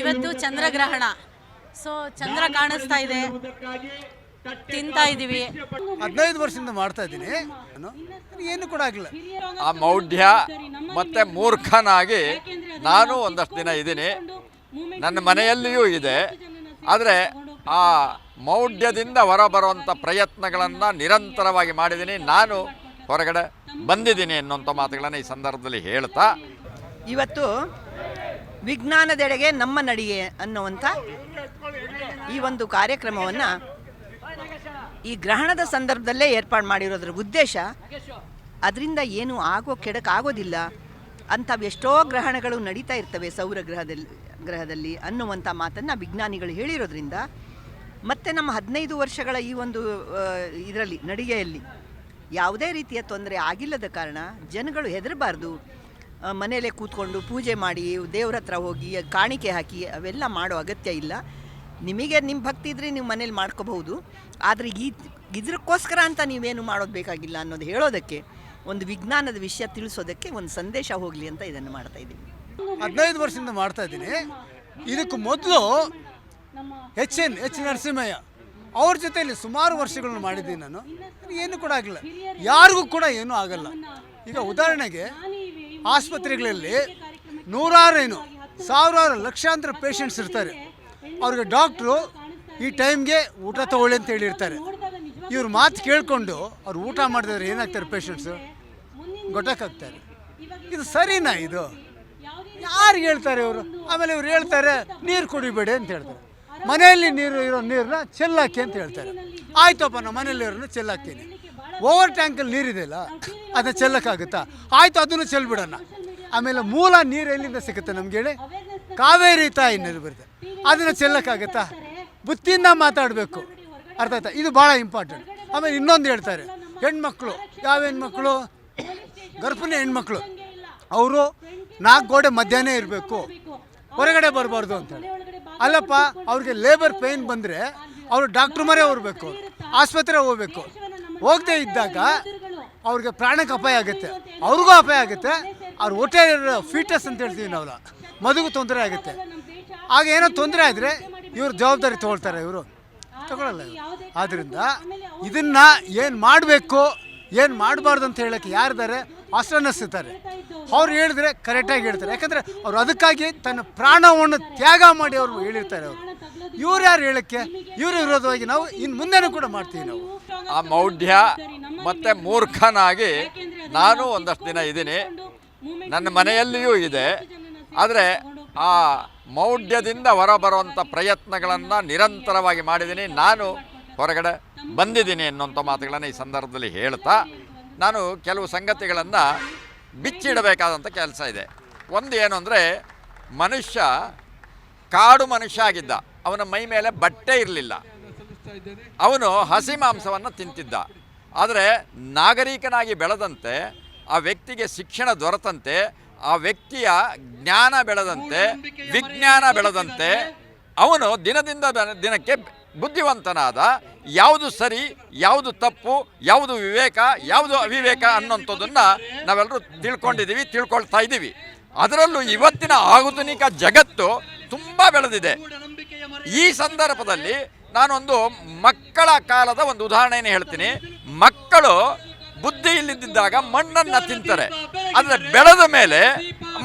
ಇವತ್ತು ಚಂದ್ರಗ್ರಹಣ. ಸೊ ಚಂದ್ರ ಕಾಣಿಸ್ತಾ ಇದೆ. ತಿಂತಾ ಇದೀವಿ. ಹದಿನೈದು ವರ್ಷದಿಂದ ಮಾಡ್ತಾ ಇದ್ದೀನಿ. ನಾನು ಏನು ಕೂಡ ಆಗಿಲ್ಲ. ಆ ಮೌಢ್ಯ ಮತ್ತೆ ಮೂರ್ಖನಾಗಿ ನಾನು ಒಂದಷ್ಟು ದಿನ ಇದ್ದೀನಿ. ನನ್ನ ಮನೆಯಲ್ಲಿಯೂ ಇದೆ. ಆದರೆ ಆ ಮೌಢ್ಯದಿಂದ ಹೊರಬರುವಂಥ ಪ್ರಯತ್ನಗಳನ್ನು ನಿರಂತರವಾಗಿ ಮಾಡಿದ್ದೀನಿ. ನಾನು ಹೊರಗಡೆ ಬಂದಿದ್ದೀನಿ ಅನ್ನುವಂಥ ಮಾತುಗಳನ್ನು ಈ ಸಂದರ್ಭದಲ್ಲಿ ಹೇಳ್ತಾ ಇವತ್ತು ವಿಜ್ಞಾನದೆಡೆಗೆ ನಮ್ಮ ನಡಿಗೆ ಅನ್ನುವಂಥ ಈ ಒಂದು ಕಾರ್ಯಕ್ರಮವನ್ನು ಈ ಗ್ರಹಣದ ಸಂದರ್ಭದಲ್ಲೇ ಏರ್ಪಾಡು ಮಾಡಿರೋದ್ರ ಉದ್ದೇಶ ಅದರಿಂದ ಏನು ಆಗೋ ಕೆಡಕಾಗೋದಿಲ್ಲ ಅಂಥವೆಷ್ಟೋ ಗ್ರಹಣಗಳು ನಡೀತಾ ಇರ್ತವೆ ಸೌರ ಗ್ರಹದಲ್ಲಿ ಗ್ರಹದಲ್ಲಿ ಅನ್ನುವಂಥ ಮಾತನ್ನು ವಿಜ್ಞಾನಿಗಳು ಹೇಳಿರೋದ್ರಿಂದ ಮತ್ತು ನಮ್ಮ ಹದಿನೈದು ವರ್ಷಗಳ ಈ ಒಂದು ಇದರಲ್ಲಿ ನಡಿಗೆಯಲ್ಲಿ ಯಾವುದೇ ರೀತಿಯ ತೊಂದರೆ ಆಗಿಲ್ಲದ ಕಾರಣ ಜನಗಳು ಹೆದರಬಾರ್ದು. ಮನೆಯಲ್ಲೇ ಕೂತ್ಕೊಂಡು ಪೂಜೆ ಮಾಡಿ ದೇವ್ರ ಹತ್ರ ಹೋಗಿ ಕಾಣಿಕೆ ಹಾಕಿ, ಅವೆಲ್ಲ ಮಾಡೋ ಅಗತ್ಯ ಇಲ್ಲ. ನಿಮಗೆ ನಿಮ್ಮ ಭಕ್ತಿ ಇದ್ರೆ ನೀವು ಮನೇಲಿ ಮಾಡ್ಕೋಬಹುದು. ಆದರೆ ಈ ಇದಕ್ಕೋಸ್ಕರ ಅಂತ ನೀವೇನು ಮಾಡೋದು ಬೇಕಾಗಿಲ್ಲ ಅನ್ನೋದು ಹೇಳೋದಕ್ಕೆ, ಒಂದು ವಿಜ್ಞಾನದ ವಿಷಯ ತಿಳಿಸೋದಕ್ಕೆ ಒಂದು ಸಂದೇಶ ಹೋಗಲಿ ಅಂತ ಇದನ್ನು ಮಾಡ್ತಾ ಇದ್ದೀನಿ. ಹದಿನೈದು ವರ್ಷದಿಂದ ಮಾಡ್ತಾ ಇದ್ದೀನಿ. ಇದಕ್ಕೆ ಮೊದಲು ಎಚ್ ಎನ್, ಎಚ್ ನರಸಿಂಹಯ್ಯ ಅವ್ರ ಜೊತೆಯಲ್ಲಿ ಸುಮಾರು ವರ್ಷಗಳನ್ನು ಮಾಡಿದ್ದೀನಿ ನಾನು. ಏನು ಕೂಡ ಆಗಿಲ್ಲ. ಯಾರಿಗೂ ಕೂಡ ಏನೂ ಆಗಲ್ಲ. ಈಗ ಉದಾಹರಣೆಗೆ ಆಸ್ಪತ್ರೆಗಳಲ್ಲಿ ನೂರಾರು ಏನು, ಸಾವಿರಾರು ಲಕ್ಷಾಂತರ ಪೇಷಂಟ್ಸ್ ಇರ್ತಾರೆ. ಅವ್ರಿಗೆ ಡಾಕ್ಟ್ರು ಈ ಟೈಮ್ಗೆ ಊಟ ತಗೊಳ್ಳಿ ಅಂತ ಹೇಳಿರ್ತಾರೆ. ಇವ್ರ ಮಾತು ಕೇಳಿಕೊಂಡು ಅವ್ರು ಊಟ ಮಾಡಿದ್ರೆ ಏನಾಗ್ತಾರೆ ಪೇಷಂಟ್ಸು ಗೊಟ್ಟಕ್ಕಾಗ್ತಾರೆ ಇದು ಸರಿನಾ ಇದು? ಯಾರು ಹೇಳ್ತಾರೆ ಇವರು? ಆಮೇಲೆ ಇವ್ರು ಹೇಳ್ತಾರೆ, ನೀರು ಕುಡಿಬೇಡಿ ಅಂತ ಹೇಳ್ತಾರೆ. ಮನೆಯಲ್ಲಿ ನೀರು ಇರೋ ನೀರನ್ನ ಚೆಲ್ಲಾಕಿ ಅಂತ ಹೇಳ್ತಾರೆ. ಆಯ್ತಪ್ಪ ನಾವು ಮನೆಯಲ್ಲಿರೋನ ಚೆಲ್ಲಾಕ್ತೀನಿ. ಓವರ್ ಟ್ಯಾಂಕಲ್ಲಿ ನೀರಿದೆಯಲ್ಲ ಅದನ್ನ ಚೆಲ್ಲಕ್ಕಾಗುತ್ತಾ? ಆಯ್ತು, ಅದನ್ನು ಚೆಲ್ಬಿಡೋಣ. ಆಮೇಲೆ ಮೂಲ ನೀರು ಎಲ್ಲಿಂದ ಸಿಗುತ್ತೆ ನಮ್ಗೆ ಹೇಳಿ? ಕಾವೇರಿ ತಾಯಿ ನೀರು ಬರುತ್ತೆ. ಅದನ್ನು ಚೆಲ್ಲಕ್ಕಾಗುತ್ತಾ? ಬುತ್ತಿಯಿಂದ ಮಾತಾಡಬೇಕು. ಅರ್ಥ ಆಯ್ತಾ? ಇದು ಭಾಳ ಇಂಪಾರ್ಟೆಂಟ್ ಆಮೇಲೆ ಇನ್ನೊಂದು ಹೇಳ್ತಾರೆ, ಹೆಣ್ಮಕ್ಳು. ಯಾವ ಹೆಣ್ಮಕ್ಳು? ಗರ್ಭಿಣಿ ಹೆಣ್ಮಕ್ಳು. ಅವರು ನಾಲ್ಕು ಗೋಡೆ ಮಧ್ಯಾಹ್ನ ಇರಬೇಕು. ಹೊರಗಡೆ ಬರಬಾರ್ದು ಅಂತ ಅಲ್ಲಪ್ಪ, ಅವ್ರಿಗೆ ಲೇಬರ್ ಪೇಯ್ನ್ ಬಂದರೆ ಅವರು ಡಾಕ್ಟ್ರ್ ಮರೇ ಹೋಗ್ಬೇಕು, ಆಸ್ಪತ್ರೆ ಹೋಗ್ಬೇಕು. ಹೋಗದೆ ಇದ್ದಾಗ ಅವ್ರಿಗೆ ಪ್ರಾಣಕ್ಕೆ ಅಪಾಯ ಆಗುತ್ತೆ. ಅವ್ರಿಗೂ ಅಪಾಯ ಆಗುತ್ತೆ. ಅವ್ರ ಹೊಟ್ಟೆ ಫೀಟಸ್ ಅಂತ ಹೇಳ್ತೀವಿ ನಾವಲ್ಲ ಮದುವೆ ತೊಂದರೆ ಆಗುತ್ತೆ. ಆಗ ಏನೋ ತೊಂದರೆ ಆದರೆ ಇವರು ಜವಾಬ್ದಾರಿ ತಗೊಳ್ತಾರೆ ಇವರು. ತಗೊಳ್ಳಲ್ಲ ಆದ್ದರಿಂದ ಇದನ್ನ ಏನು ಮಾಡಬೇಕು, ಏನು ಮಾಡಬಾರ್ದು ಅಂತ ಹೇಳೋಕ್ಕೆ ಯಾರಿದ್ದಾರೆ? ಆಸ್ಟ್ರನಸ್ ಇರ್ತಾರೆ ಅವ್ರು ಹೇಳಿದ್ರೆ ಕರೆಕ್ಟಾಗಿ ಹೇಳ್ತಾರೆ. ಯಾಕಂದರೆ ಅವ್ರು ಅದಕ್ಕಾಗಿ ತನ್ನ ಪ್ರಾಣವನ್ನು ತ್ಯಾಗ ಮಾಡಿ ಅವರು ಹೇಳಿರ್ತಾರೆ ಅವರು. ಇವ್ರು ಯಾರು ಹೇಳಕ್ಕೆ? ಇವ್ರ ವಿರೋಧವಾಗಿ ನಾವು ಇನ್ನು ಮುಂದೆನೂ ಕೂಡ ಮಾಡ್ತೀವಿ ನಾವು. ಆ ಮೌಢ್ಯ ಮತ್ತು ಮೂರ್ಖನಾಗಿ ನಾನು ಒಂದಷ್ಟು ದಿನ ಇದ್ದೀನಿ. ನನ್ನ ಮನೆಯಲ್ಲಿಯೂ ಇದೆ. ಆದರೆ ಆ ಮೌಢ್ಯದಿಂದ ಹೊರಬರುವಂಥ ಪ್ರಯತ್ನಗಳನ್ನು ನಿರಂತರವಾಗಿ ಮಾಡಿದ್ದೀನಿ. ನಾನು ಹೊರಗಡೆ ಬಂದಿದ್ದೀನಿ ಎನ್ನುವಂಥ ಮಾತುಗಳನ್ನು ಈ ಸಂದರ್ಭದಲ್ಲಿ ಹೇಳ್ತಾ ನಾನು ಕೆಲವು ಸಂಗತಿಗಳನ್ನು ಬಿಚ್ಚಿಡಬೇಕಾದಂಥ ಕೆಲಸ ಇದೆ. ಒಂದು ಏನು ಅಂದರೆ, ಮನುಷ್ಯ ಕಾಡು ಮನುಷ್ಯ ಆಗಿದ್ದ. ಅವನ ಮೈ ಮೇಲೆ ಬಟ್ಟೆ ಇರಲಿಲ್ಲ. ಅವನು ಹಸಿ ಮಾಂಸವನ್ನು ತಿಂತಿದ್ದ. ಆದರೆ ನಾಗರಿಕನಾಗಿ ಬೆಳೆದಂತೆ, ಆ ವ್ಯಕ್ತಿಗೆ ಶಿಕ್ಷಣ ದೊರೆತಂತೆ, ಆ ವ್ಯಕ್ತಿಯ ಜ್ಞಾನ ಬೆಳೆದಂತೆ, ವಿಜ್ಞಾನ ಬೆಳೆದಂತೆ, ಅವನು ದಿನದಿಂದ ದಿನಕ್ಕೆ ಬುದ್ಧಿವಂತನಾದ ಯಾವುದು ಸರಿ, ಯಾವುದು ತಪ್ಪು, ಯಾವುದು ವಿವೇಕ, ಯಾವುದು ಅವಿವೇಕ ಅನ್ನೋಂಥದ್ದನ್ನು ನಾವೆಲ್ಲರೂ ತಿಳ್ಕೊಂಡಿದ್ದೀವಿ, ತಿಳ್ಕೊಳ್ತಾ ಇದ್ದೀವಿ. ಅದರಲ್ಲೂ ಇವತ್ತಿನ ಆಧುನಿಕ ಜಗತ್ತು ತುಂಬ ಬೆಳೆದಿದೆ. ಈ ಸಂದರ್ಭದಲ್ಲಿ ನಾನೊಂದು ಮಕ್ಕಳ ಕಾಲದ ಒಂದು ಉದಾಹರಣೆಯನ್ನು ಹೇಳ್ತೀನಿ. ಮಕ್ಕಳು ಬುದ್ಧಿ ಇಲ್ಲದಿದ್ದಾಗ ಮಣ್ಣನ್ನು ತಿಂತಾರೆ. ಆದರೆ ಬೆಳೆದ ಮೇಲೆ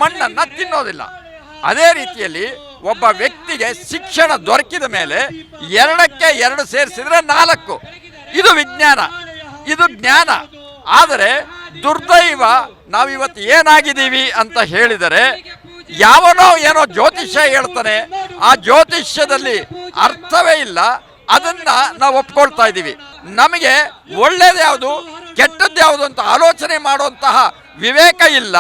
ಮಣ್ಣನ್ನು ತಿನ್ನೋದಿಲ್ಲ. ಅದೇ ರೀತಿಯಲ್ಲಿ ಒಬ್ಬ ವ್ಯಕ್ತಿಗೆ ಶಿಕ್ಷಣ ದೊರಕಿದ ಮೇಲೆ ಎರಡಕ್ಕೆ ಎರಡು ಸೇರಿಸಿದ್ರೆ ನಾಲ್ಕು. ಇದು ವಿಜ್ಞಾನ. ಇದು ಜ್ಞಾನ. ಆದರೆ ದುರ್ದೈವ, ನಾವಿವತ್ತು ಏನಾಗಿದ್ದೀವಿ ಅಂತ ಹೇಳಿದರೆ ಯಾವನೋ ಏನೋ ಜ್ಯೋತಿಷ್ಯ ಹೇಳ್ತಾನೆ. ಆ ಜ್ಯೋತಿಷ್ಯದಲ್ಲಿ ಅರ್ಥವೇ ಇಲ್ಲ. ಅದನ್ನ ನಾವು ಒಪ್ಕೊಳ್ತಾ ಇದ್ದೀವಿ. ನಮಗೆ ಒಳ್ಳೇದು ಯಾವುದು ಕೆಟ್ಟದ್ದು ಯಾವುದು ಅಂತ ಆಲೋಚನೆ ಮಾಡುವಂತಹ ವಿವೇಕ ಇಲ್ಲ.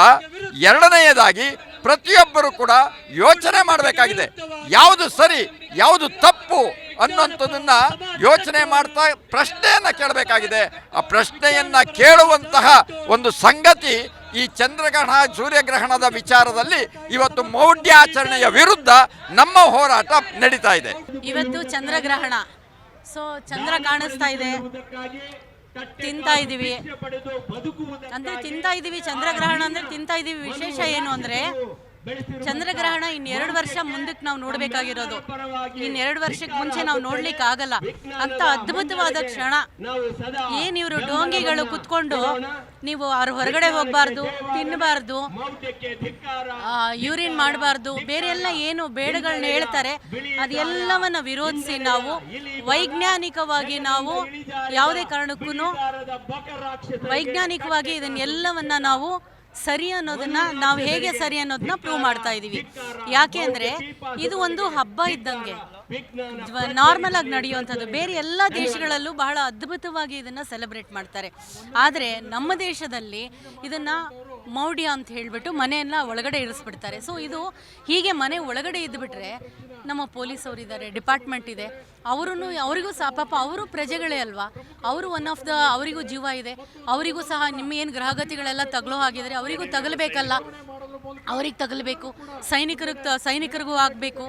ಎರಡನೆಯದಾಗಿ ಪ್ರತಿಯೊಬ್ಬರು ಕೂಡ ಯೋಚನೆ ಮಾಡಬೇಕಾಗಿದೆ. ಯಾವುದು ಸರಿ, ಯಾವುದು ತಪ್ಪು ಅನ್ನುವಂಥದ್ದನ್ನು ಯೋಚನೆ ಮಾಡ್ತಾ ಪ್ರಶ್ನೆಯನ್ನ ಕೇಳಬೇಕಾಗಿದೆ. ಆ ಪ್ರಶ್ನೆಯನ್ನ ಕೇಳುವಂತಹ ಒಂದು ಸಂಗತಿ ಈ ಚಂದ್ರಗ್ರಹಣ, ಸೂರ್ಯಗ್ರಹಣದ ವಿಚಾರದಲ್ಲಿ ಇವತ್ತು ಮೌಢ್ಯಾಚರಣೆಯ ವಿರುದ್ಧ ನಮ್ಮ ಹೋರಾಟ ನಡೀತಾ ಇದೆ. ಇವತ್ತು ಚಂದ್ರಗ್ರಹಣ. ಸೊ ಚಂದ್ರ ಕಾಣಿಸ್ತಾ ಇದೆ. ತಿಂತಾ ಇದ್ದೀವಿ. ಅಂದ್ರೆ ತಿಂತಾ ಇದ್ದೀವಿ ಚಂದ್ರಗ್ರಹಣ ಅಂದ್ರೆ ತಿಂತಾ ಇದ್ದೀವಿ. ವಿಶೇಷ ಏನು ಅಂದ್ರೆ ಚಂದ್ರಗ್ರಹಣ ಇನ್ನೆರಡು ವರ್ಷ ಮುಂದಕ್ಕೆ ನಾವು ನೋಡಬೇಕಾಗಿರೋದು. ಇನ್ನೆರಡು ವರ್ಷಕ್ಕೆ ಮುಂಚೆ ನಾವು ನೋಡ್ಲಿಕ್ಕೆ ಆಗಲ್ಲ. ಅಂತ ಅದ್ಭುತವಾದ ಕ್ಷಣ. ಏನ್ ಇವರು ಡೋಂಗಿಗಳು ಕುತ್ಕೊಂಡು ನೀವು ಅವ್ರ ಹೊರಗಡೆ ಹೋಗ್ಬಾರ್ದು ತಿನ್ನಬಾರ್ದು ಯೂರಿನ್ ಮಾಡಬಾರ್ದು ಬೇರೆ ಎಲ್ಲ ಏನು ಬೇಡಗಳನ್ನ ಹೇಳ್ತಾರೆ. ಅದೆಲ್ಲವನ್ನ ವಿರೋಧಿಸಿ ನಾವು ವೈಜ್ಞಾನಿಕವಾಗಿ ನಾವು ಯಾವುದೇ ಕಾರಣಕ್ಕೂ ವೈಜ್ಞಾನಿಕವಾಗಿ ಇದನ್ನೆಲ್ಲವನ್ನ ನಾವು ಸರಿ ಅನ್ನೋದನ್ನ ನಾವು ಹೇಗೆ ಸರಿ ಅನ್ನೋದನ್ನ ಪ್ರೂವ್ ಮಾಡ್ತಾ ಇದೀವಿ. ಯಾಕೆ ಅಂದ್ರೆ ಇದು ಒಂದು ಹಬ್ಬ ಇದ್ದಂಗೆ. ನಾರ್ಮಲ್ ಆಗಿ ನಡೆಯುವಂಥದ್ದು. ಬೇರೆ ಎಲ್ಲ ದೇಶಗಳಲ್ಲೂ ಬಹಳ ಅದ್ಭುತವಾಗಿ ಇದನ್ನ ಸೆಲೆಬ್ರೇಟ್ ಮಾಡ್ತಾರೆ. ಆದರೆ ನಮ್ಮ ದೇಶದಲ್ಲಿ ಇದನ್ನ ಮೌಢ್ಯ ಅಂತ ಹೇಳಿಬಿಟ್ಟು ಮನೆಯನ್ನ ಒಳಗಡೆ ಇರಿಸ್ಬಿಡ್ತಾರೆ. ಸೊ ಇದು ಹೀಗೆ ಮನೆ ಒಳಗಡೆ ಇದ್ಬಿಟ್ರೆ ನಮ್ಮ ಪೊಲೀಸ್ ಅವರಿದ್ದಾರೆ ಡಿಪಾರ್ಟ್ಮೆಂಟ್ ಇದೆ. ಅವರು ಅವರಿಗೂ ಸಹ, ಪಾಪ ಅವರು ಪ್ರಜೆಗಳೇ ಅಲ್ವಾ? ಅವರು ಒನ್ ಆಫ್ ದ ಅವರಿಗೂ ಜೀವ ಇದೆ. ಅವರಿಗೂ ಸಹ ನಿಮ್ಮ ಏನು ಗ್ರಹಗತಿಗಳೆಲ್ಲ ತಗಲೋ ಹಾಗಿದ್ರೆ ಅವರಿಗೂ ತಗಲಬೇಕಲ್ಲ. ಅವ್ರಿಗೆ ತಗಲಬೇಕು, ಸೈನಿಕರಿಗೆ ಸೈನಿಕರಿಗೂ ಆಗಬೇಕು,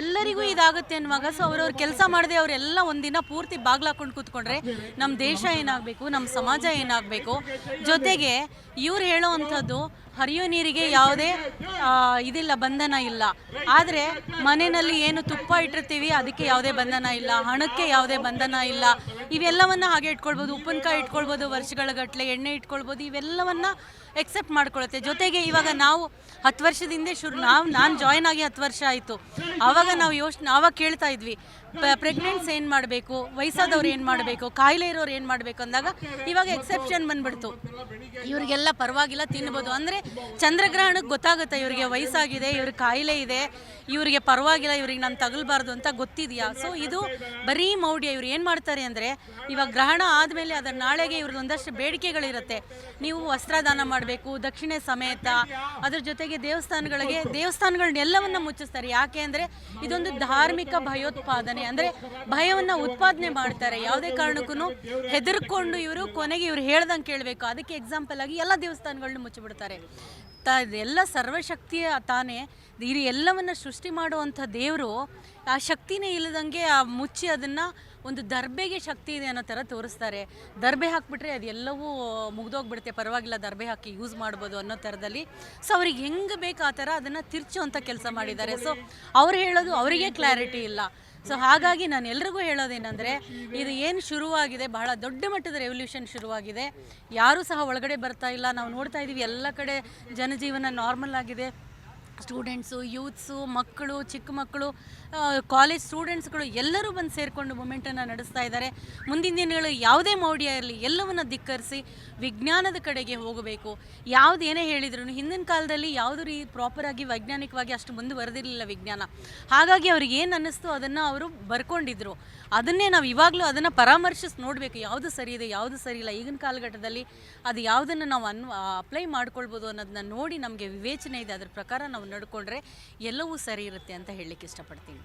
ಎಲ್ಲರಿಗೂ ಇದಾಗುತ್ತೆ ಅನ್ನುವಾಗ ಸೊ ಅವ್ರವ್ರ ಕೆಲಸ ಮಾಡದೆ ಅವರೆಲ್ಲ ಒಂದಿನ ಪೂರ್ತಿ ಬಾಗ್ಲಾಕೊಂಡು ಕೂತ್ಕೊಂಡ್ರೆ ನಮ್ಮ ದೇಶ ಏನಾಗಬೇಕು ನಮ್ಮ ಸಮಾಜ ಏನಾಗಬೇಕು. ಜೊತೆಗೆ ಇವ್ರು ಹೇಳೋ ಅಂಥದ್ದು, ಹರಿಯೋ ನೀರಿಗೆ ಯಾವುದೇ ಇದಿಲ್ಲ, ಬಂಧನ ಇಲ್ಲ. ಆದರೆ ಮನೆಯಲ್ಲಿ ಏನು ತುಪ್ಪ ಇಟ್ಟಿರ್ತೀವಿ, ಅದಕ್ಕೆ ಯಾವುದೇ ಬಂಧನ ಇಲ್ಲ. ಹಣಕ್ಕೆ ಯಾವುದೇ ಬಂಧನ ಇಲ್ಲ. ಇವೆಲ್ಲವನ್ನ ಹಾಗೆ ಇಟ್ಕೊಳ್ಬೋದು ಉಪ್ಪಿನಕಾಯಿ ಇಟ್ಕೊಳ್ಬೋದು, ವರ್ಷಗಳ ಗಟ್ಟಲೆ ಎಣ್ಣೆ ಇಟ್ಕೊಳ್ಬೋದು, ಇವೆಲ್ಲವನ್ನ ಎಕ್ಸೆಪ್ಟ್ ಮಾಡ್ಕೊಳುತ್ತೆ. ಜೊತೆಗೆ ಇವಾಗ ನಾವು ಹತ್ತು ವರ್ಷದಿಂದ ಶುರು ನಾವು ನಾನು ಜಾಯ್ನ್ ಆಗಿ ಹತ್ತು ವರ್ಷ ಆಯಿತು. ಆವಾಗ ನಾವು ಯೋಚನೆ ಆವಾಗ ಕೇಳ್ತಾ ಇದ್ವಿ ಪ್ರೆಗ್ನೆಂಟ್ಸ್ ಏನು ಮಾಡಬೇಕು? ವಯಸ್ಸಾದವ್ರು ಏನು ಮಾಡಬೇಕು? ಕಾಯಿಲೆ ಇರೋರು ಏನು ಮಾಡಬೇಕು ಅಂದಾಗ ಇವಾಗ ಎಕ್ಸೆಪ್ಷನ್ ಬಂದ್ಬಿಡ್ತು. ಇವರಿಗೆಲ್ಲ ಪರವಾಗಿಲ್ಲ, ತಿನ್ಬೋದು. ಅಂದರೆ ಚಂದ್ರಗ್ರಹಣಕ್ಕೆ ಗೊತ್ತಾಗುತ್ತೆ ಇವರಿಗೆ ವಯಸ್ಸಾಗಿದೆ, ಇವ್ರಿಗೆ ಕಾಯಿಲೆ ಇದೆ, ಇವರಿಗೆ ಪರವಾಗಿಲ್ಲ, ಇವ್ರಿಗೆ ನಾನು ತಗಲ್ಬಾರ್ದು ಅಂತ ಗೊತ್ತಿದೆಯಾ? ಸೊ ಇದು ಬರೀ ಮೌಢ್ಯ. ಇವ್ರು ಏನು ಮಾಡ್ತಾರೆ ಅಂದರೆ, ಇವಾಗ ಗ್ರಹಣ ಆದಮೇಲೆ ಅದರ ನಾಳೆಗೆ ಇವ್ರಿಗೆ ಒಂದಷ್ಟು ಬೇಡಿಕೆಗಳಿರುತ್ತೆ. ನೀವು ವಸ್ತ್ರದಾನ ಮಾಡಬೇಕು, ದಕ್ಷಿಣೆ ಸಮೇತ, ಅದ್ರ ಜೊತೆಗೆ ದೇವಸ್ಥಾನಗಳಿಗೆ ದೇವಸ್ಥಾನಗಳನ್ನೆಲ್ಲವನ್ನ ಮುಚ್ಚಿಸ್ತಾರೆ. ಯಾಕೆ ಅಂದರೆ, ಇದೊಂದು ಧಾರ್ಮಿಕ ಭಯೋತ್ಪಾದನೆ. ಅಂದರೆ ಭಯವನ್ನ ಉತ್ಪಾದನೆ ಮಾಡ್ತಾರೆ. ಯಾವುದೇ ಕಾರಣಕ್ಕೂ ಹೆದರ್ಕೊಂಡು ಇವರು, ಕೊನೆಗೆ ಇವ್ರು ಹೇಳ್ದಂಗೆ ಕೇಳಬೇಕು. ಅದಕ್ಕೆ ಎಕ್ಸಾಂಪಲ್ ಆಗಿ ಎಲ್ಲ ದೇವಸ್ಥಾನಗಳನ್ನ ಮುಚ್ಚಿಬಿಡ್ತಾರೆ. ತ ಎಲ್ಲ ಸರ್ವಶಕ್ತಿಯ ತಾನೇ. ಇರಿ ಎಲ್ಲವನ್ನ ಸೃಷ್ಟಿ ಮಾಡುವಂಥ ದೇವರು ಆ ಶಕ್ತಿನೇ ಇಲ್ಲದಂಗೆ ಆ ಮುಚ್ಚಿ ಅದನ್ನು ಒಂದು ದರ್ಬೆಗೆ ಶಕ್ತಿ ಇದೆ ಅನ್ನೋ ಥರ ತೋರಿಸ್ತಾರೆ. ದರ್ಬೆ ಹಾಕ್ಬಿಟ್ರೆ ಅದೆಲ್ಲವೂ ಮುಗ್ದೋಗ್ಬಿಡುತ್ತೆ. ಪರವಾಗಿಲ್ಲ ದರ್ಬೆ ಹಾಕಿ ಯೂಸ್ ಮಾಡ್ಬೋದು ಅನ್ನೋ ಥರದಲ್ಲಿ. ಸೊ ಅವ್ರಿಗೆ ಹೆಂಗೆ ಬೇಕು ಆ ಥರ ಅದನ್ನು ತಿರ್ಚುವಂಥ ಕೆಲಸ ಮಾಡಿದ್ದಾರೆ. ಸೊ ಅವ್ರು ಹೇಳೋದು ಅವರಿಗೆ ಕ್ಲಾರಿಟಿ ಇಲ್ಲ. ಸೊ ಹಾಗಾಗಿ ನಾನು ಎಲ್ರಿಗೂ ಹೇಳೋದೇನೆಂದರೆ, ಇದು ಏನು ಶುರುವಾಗಿದೆ, ಬಹಳ ದೊಡ್ಡ ಮಟ್ಟದ ರೆವಲ್ಯೂಷನ್ ಶುರುವಾಗಿದೆ. ಯಾರೂ ಸಹ ಒಳಗಡೆ ಬರ್ತಾ ಇಲ್ಲ. ನಾವು ನೋಡ್ತಾ ಇದ್ದೀವಿ ಎಲ್ಲ ಕಡೆ ಜನಜೀವನ ನಾರ್ಮಲ್ ಆಗಿದೆ. ಸ್ಟೂಡೆಂಟ್ಸು ಯೂತ್ಸು ಮಕ್ಕಳು, ಚಿಕ್ಕ ಮಕ್ಕಳು ಕಾಲೇಜ್ ಸ್ಟೂಡೆಂಟ್ಸ್ಗಳು ಎಲ್ಲರೂ ಬಂದು ಸೇರಿಕೊಂಡು ಮೂಮೆಂಟನ್ನು ನಡೆಸ್ತಾ ಇದ್ದಾರೆ. ಮುಂದಿನ ದಿನಗಳು ಯಾವುದೇ ಮೌಢ್ಯ ಇರಲಿ, ಎಲ್ಲವನ್ನು ಧಿಕ್ಕರಿಸಿ ವಿಜ್ಞಾನದ ಕಡೆಗೆ ಹೋಗಬೇಕು. ಯಾವುದು ಏನೇ ಹೇಳಿದ್ರು ಹಿಂದಿನ ಕಾಲದಲ್ಲಿ ಯಾವುದು ರೀ ಪ್ರಾಪರಾಗಿ ವೈಜ್ಞಾನಿಕವಾಗಿ ಅಷ್ಟು ಮುಂದುವರೆದಿರಲಿಲ್ಲ ವಿಜ್ಞಾನ. ಹಾಗಾಗಿ ಅವ್ರಿಗೆ ಏನು ಅನ್ನಿಸ್ತು ಅದನ್ನು ಅವರು ಬರ್ಕೊಂಡಿದ್ರು. ಅದನ್ನೇ ನಾವು ಇವಾಗಲೂ ಅದನ್ನು ಪರಾಮರ್ಶಿಸಿ ನೋಡಬೇಕು, ಯಾವುದು ಸರಿ ಇದೆ, ಯಾವುದು ಸರಿ ಇಲ್ಲ. ಈಗಿನ ಕಾಲಘಟ್ಟದಲ್ಲಿ ಅದು ಯಾವುದನ್ನು ನಾವು ಅನ್ವ ಅಪ್ಲೈ ಮಾಡ್ಕೊಳ್ಬೋದು ಅನ್ನೋದನ್ನ ನೋಡಿ ನಮಗೆ ವಿವೇಚನೆ ಇದೆ. ಅದ್ರ ಪ್ರಕಾರ ನಾವು ನಡ್ಕೊಂಡ್ರೆ ಎಲ್ಲವೂ ಸರಿ ಇರುತ್ತೆ ಅಂತ ಹೇಳಲಿಕ್ಕೆ ಇಷ್ಟಪಡ್ತೀನಿ.